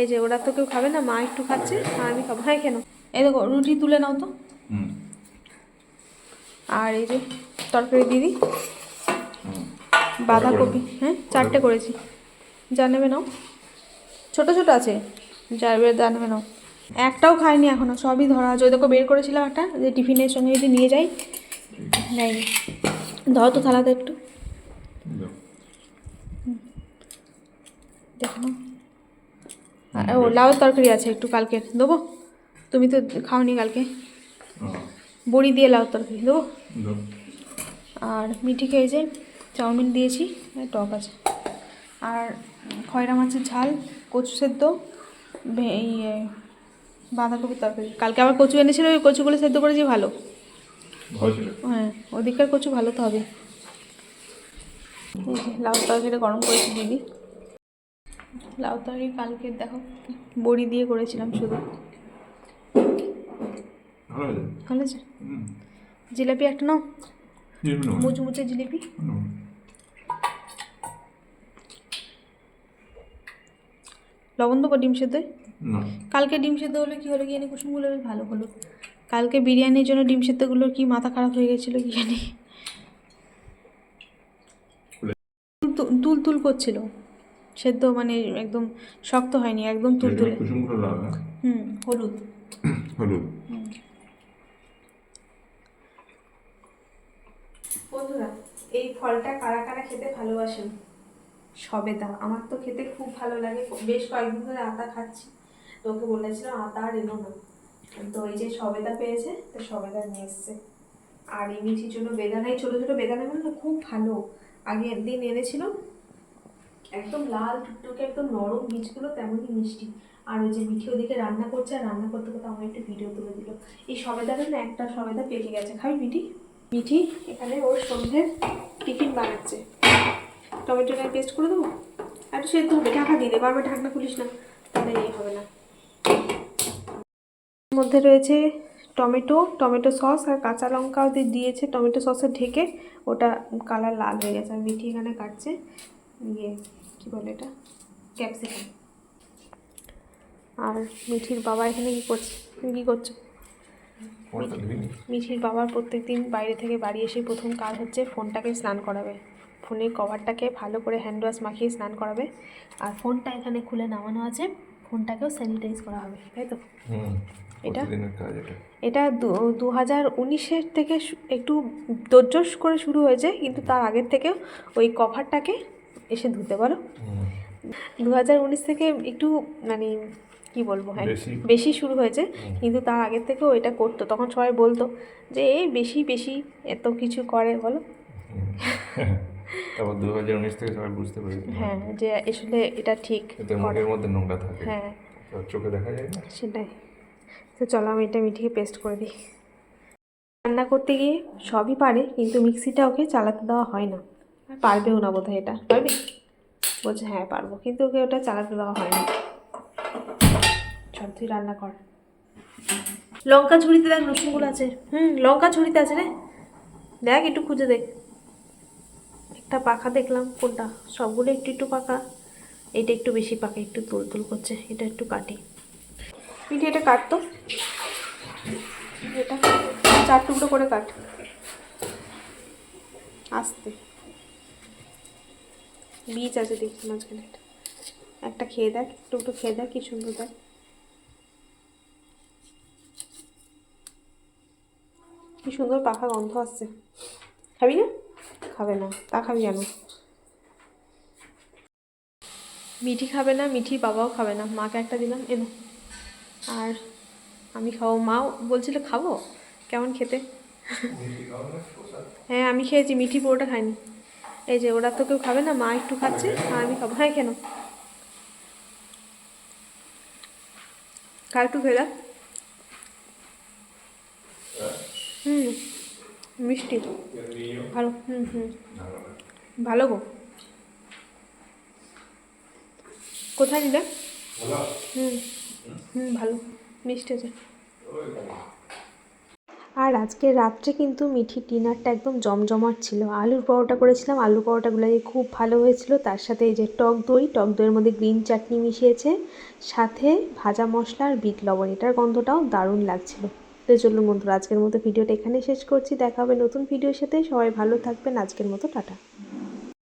এই যে ওরা তো কেউ খাবে না মা একটু খাচ্ছে আর আমি খাব। হ্যাঁ কেন এই দেখো রুটি তুলে নাও তো। আর এই যে তরকারি দিদি বাঁধাকপি হ্যাঁ চারটে করেছি। যা নেবে নাও। ছোট ছোট আছে। যাবে যা নেবে নাও। একটাও খাইনি এখনও সবই ধরা আছে। ওই দেখো বের করেছিলাম একটা যে টিফিনের সঙ্গে যদি নিয়ে যাই। নেয়নি ধরো তো থালাতে একটু। দেখো ও লাউ তরকারি আছে একটু কালকে। দেবো? তুমি তো খাওনি কালকে। বড়ি দিয়ে লাউ তরকারি। দেবো। আর মিঠি খেয়েছে চাউমিন দিয়েছি টক আছে। আর খয়রা মাছের ঝাল কচু সেদ্ধ এ, বাঁধাকপির তরকারি। কালকে আবার কচু এনেছিল ওই কচুগুলো সেদ্ধ করেছি ভালো। ভালো হ্যাঁ ওদিককার কচু ভালো তো হবে। লাউ তরকারিটা গরম করেছি দিদি। লাউ তরকারি কালকে দেখো বড়ি দিয়ে করেছিলাম শুধু। ভালো হয়েছে? আছে জিলাপি একটা নাও। মুচমুচে জিলিপি। লবণ দেবো ডিম সেদ্ধ? কালকে ডিম সেদ্ধ হলে কি হলো কি জানি কুসুমগুলো বেশ ভালো হলো। কালকে বিরিয়ানির জন্য ডিম সেদ্ধগুলোর কি মাথা খারাপ হয়ে গেছিল কি জানি তুল তুল করছিল। সেদ্ধ মানে একদম শক্ত হয়নি একদম তুল তুলে কুসুমগুলো লাল না। হুম হলুদ। হলুদ। বন্ধুরা এই ফলটা কারা কারা খেতে ভালোবাসেন? সবেদা। আমার তো খেতে খুব ভালো লাগে। বেশ কয়েকদিন ধরে আতা খাচ্ছি। তোকে বলেছিলাম আতা আর এনো না। তো এই যে সবেদা পেয়েছে তো সবেদা নিয়ে এসছে। আর এই মিঠির জন্য বেদানাই ছোটো ছোটো বেদানাগুলো খুব ভালো। আগে একদিন এনেছিল একদম লাল, টুকটুকে একদম নরম বীজগুলো তেমনই মিষ্টি। আর ওই যে মিঠি ওদিকে রান্না করছে, আর রান্না করতে করতে আমার একটা ভিডিও তুলে দিল। এই সবেদাটা না, একটা সবেদা পেকে গেছে। খাবি মিঠি? মিঠি, এখানে ওর সন্ধ্যের টিফিন বানাচ্ছে। টমেটোটা পেস্ট করে দেবো? একটু সেদ্ধ হবে, ঢাকা দিয়ে দে বারবার ঢাকনা খুলিস না। তাহলে ইয়ে হবে না। মধ্যে রয়েছে টমেটো টমেটো সস, আর কাঁচা লঙ্কাও দিয়েছে। টমেটো সসে ঢেকে ওটা কালার লাল হয়ে গেছে, আর মিঠি এখানে কাটছে। ইয়ে কী বলে এটা? ক্যাপসিকাম। আর মিঠির বাবা এখানে কী করছে? তুমি কী করছ? মিঠির বাবার প্রত্যেক দিন বাইরে থেকে বাড়ি এসে প্রথম কাজ হচ্ছে ফোনটাকে স্নান করাবে। ফোনের কভারটাকে ভালো করে হ্যান্ড ওয়াশ মাখিয়ে স্নান করাবে। আর ফোনটা এখানে খুলে নামানো আছে। ফোনটাকেও স্যানিটাইজ করা হবে তাই তো? এটা? প্রতিদিনের কাজ এটা। দু হাজার উনিশের থেকে একটু দোজস করে শুরু হয়েছে কিন্তু তার আগের থেকেও ওই কভারটাকে এসে ধুতে বলো হুম। দু হাজার উনিশ থেকে একটু মানে কি বলব হ্যাঁ বেশি। শুরু হয়েছে। কিন্তু তার আগের থেকেও এটা করতো। তখন সবাই বলতো যে এই বেশি বেশি এত কিছু করে বলো। তারপর দু হাজার উনিশ থেকে সবাই বুঝতে পেরেছি। হ্যাঁ যে আসলে এটা ঠিক মুখের মধ্যে নোংরা থাকে। হ্যাঁ। চোখে দেখা যায় না? সেটাই। তো চলো আমি এটা মিঠিয়ে পেস্ট করে দিই। রান্না করতে গিয়ে সবই পারে কিন্তু মিক্সিটা ওকে চালাতে দেওয়া হয় না। পারবেও না বোধহয় এটা। পারবে? বলছে হ্যাঁ পারব। কিন্তু ওকে ওটা চালাতে দেওয়া হয় না চল তুই রান্না কর। লঙ্কা ঝুড়িতে দেখ রসুনগুলো আছে। হুম লঙ্কা ঝুড়িতে আছে রে। দেখ একটু খুঁজে দেখ। একটা পাখা দেখলাম কোনটা? সবগুলো একটু একটু পাকা এটা একটু বেশি পাকা একটু তুল তুল করছে। এটা একটু কাটি। মিঠি এটা কাটতো এটা চার টুকরো করে কাট। আস্তে। বীজ আছে দেখছি মাঝখানে একটা। একটা খেয়ে দেখ একটু একটু খেয়ে দেখ কি সুন্দর দেখ। কি সুন্দর পাখা গন্ধ আসছে। খাবি না? খাবে না তা খাবি জানো মিঠি খাবে না মিঠি বাবাও খাবে না। মাকে একটা দিলাম এনো আর আমি খাব মাও বলছিল খাব? কেমন খেতে? হ্যাঁ আমি খেয়েছি মিঠি পুরোটা খাইনি এই যে ওরা তো কেউ খাবে না মা একটু খাচ্ছে আর আমি খাব। হ্যাঁ কেন? কার একটু দেখ হুম মিষ্টি। ভালো হুম হুম। ভালো গো। কোথায় নিলে? হুম হুম ভালো। মিষ্টি আছে। আর আজকে রাত্রে কিন্তু মিঠির ডিনারটা একদম জমজমাট ছিল। আলুর পরোটা করেছিলাম আলু পরোটাগুলো খুব ভালো হয়েছিল। তার সাথে এই যে টক দই, টক দইয়ের মধ্যে গ্রিন চাটনি মিশিয়েছে। সাথে ভাজা মশলা আর বিট লবণ, এটার গন্ধটাও দারুণ লাগছিল। তো চলুন বন্ধুরা, আজকের মতো ভিডিওটা এখানে শেষ করছি। দেখা হবে নতুন ভিডিওর সাথে। সবাই ভালো থাকবেন। আজকের মতো টাটা।